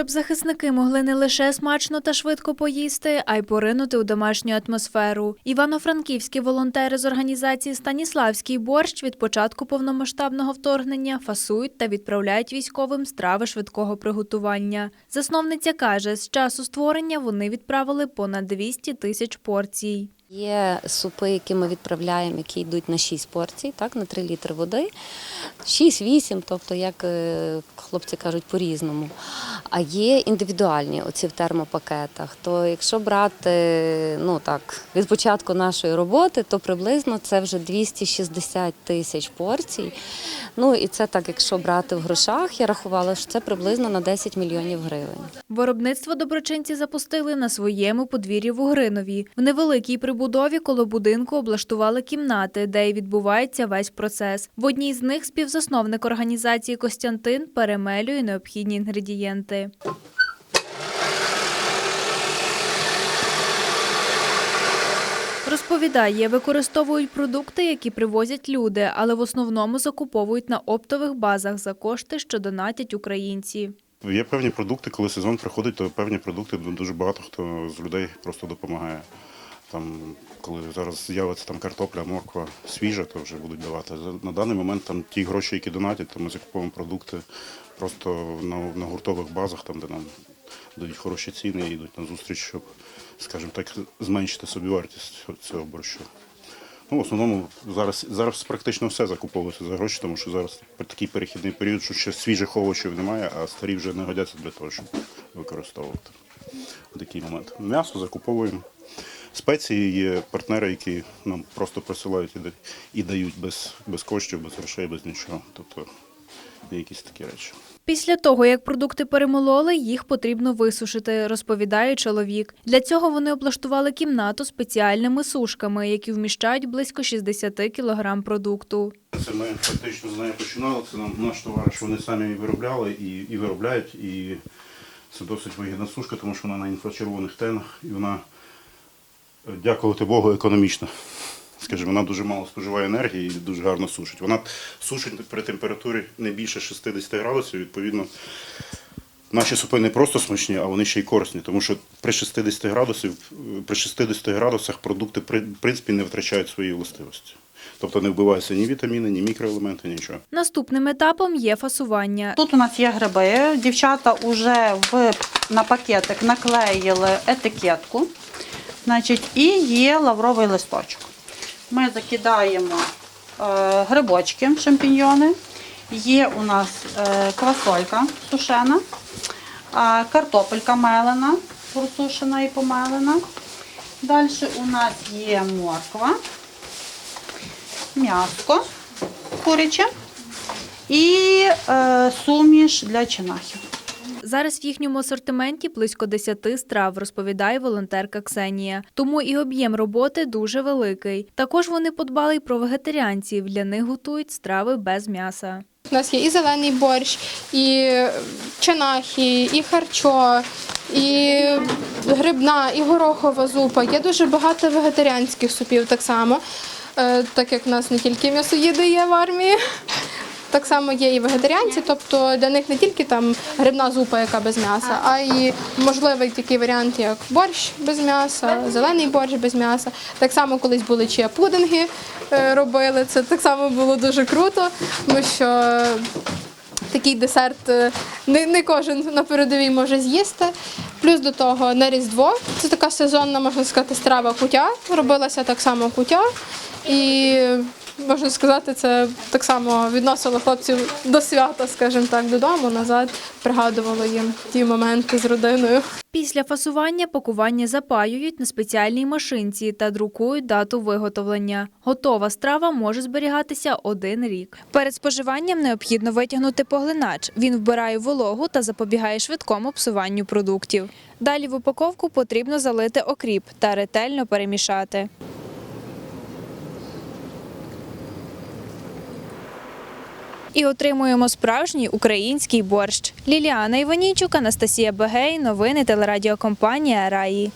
щоб захисники могли не лише смачно та швидко поїсти, а й поринути у домашню атмосферу. Івано-франківські волонтери з організації Станіславський борщ від початку повномасштабного вторгнення фасують та відправляють військовим страви швидкого приготування. Засновниця каже, з часу створення вони відправили понад 200 тисяч порцій. Є супи, які ми відправляємо, які йдуть на 6 порцій, так, на 3 літри води. 6-8, тобто, як е, хлопці кажуть, по-різному. А є індивідуальні оці в термопакетах. То якщо брати ну, так, від початку нашої роботи, то приблизно це вже 260 тисяч порцій. Ну і це так, якщо брати в грошах, я рахувала, що це приблизно на 10 мільйонів гривень. Виробництво доброчинці запустили на своєму подвір'ї в Угринові. В невеликій прибудові коло будинку облаштували кімнати, де й відбувається весь процес. В одній з них співзасновник організації Костянтин перемелює необхідні інгредієнти. Розповідає, використовують продукти, які привозять люди, але в основному закуповують на оптових базах за кошти, що донатять українці. Є певні продукти, коли сезон приходить, то певні продукти дуже багато хто з людей просто допомагає. Там, коли зараз з'явиться там картопля, морква свіжа, то вже будуть давати. На даний момент там ті гроші, які донатять, то ми закуповуємо продукти просто на, на гуртових базах, там, де нам дають хороші ціни і йдуть на зустріч, щоб, скажімо так, зменшити собівартість цього борщу. Ну, в основному зараз, зараз практично все закуповується за гроші, тому що зараз такий перехідний період, що ще свіжих овочів немає, а старі вже не годяться для того, щоб використовувати в такий момент. М'ясо закуповуємо. Спеції є партнери, які нам просто присилають і дають без, без коштів, без грошей, без нічого. Тобто якісь такі речі. Після того, як продукти перемололи, їх потрібно висушити, розповідає чоловік. Для цього вони облаштували кімнату спеціальними сушками, які вміщають близько 60 кілограм продукту. Це ми фактично з нею починали. Це нам наш товариш, вони самі виробляли і, і виробляють. І це досить вигідна сушка, тому що вона на інфрачервоних тенах і вона, дякувати Богу, економічна. Скажімо, вона дуже мало споживає енергії і дуже гарно сушить. Вона сушить при температурі не більше 60 градусів, відповідно. Наші супи не просто смачні, а вони ще й корисні, тому що при 60 градусів, е, при 60 градусах продукти при- в принципі не втрачають свої властивості. Тобто не вбиваються ні вітаміни, ні мікроелементи, нічого. Наступним етапом є фасування. Тут у нас є гриби. Дівчата вже в, на пакетик наклеїли етикетку. Значить, і є лавровий листочок. Ми закидаємо е, грибочки, шампіньйони. Є у нас е, квасолька сушена, е, картопелька мелена, просушена і помелена. Далі у нас є морква, м'яско куряче і е, суміш для чинахів. Зараз в їхньому асортименті близько 10 страв, розповідає волонтерка Ксенія. Тому і об'єм роботи дуже великий. Також вони подбали й про вегетаріанців. Для них готують страви без м'яса. У нас є і зелений борщ, і чанахи, і харчо, і грибна, і горохова зупа. Є дуже багато вегетаріанських супів так само, Е, так як в нас не тільки м'ясоїди є в армії. Так само є і вегетаріанці, тобто для них не тільки там грибна зупа, яка без м'яса, а й можливий такий варіант, як борщ без м'яса, зелений борщ без м'яса. Так само колись були чия пудинги е, робили. Це так само було дуже круто, тому що такий десерт е, не, не кожен на передовій може з'їсти. Плюс до того на Різдво це така сезонна, можна сказати, страва кутя. Робилася так само кутя. І можна сказати, це так само відносило хлопців до свята, скажімо так, додому, назад, пригадувало їм ті моменти з родиною. Після фасування пакування запаюють на спеціальній машинці та друкують дату виготовлення. Готова страва може зберігатися один рік. Перед споживанням необхідно витягнути поглинач. Він вбирає вологу та запобігає швидкому псуванню продуктів. Далі в упаковку потрібно залити окріп та ретельно перемішати. І отримуємо справжній український борщ. Ліліана Іванійчук, Анастасія Бегей. Новини телерадіокомпанія Раї.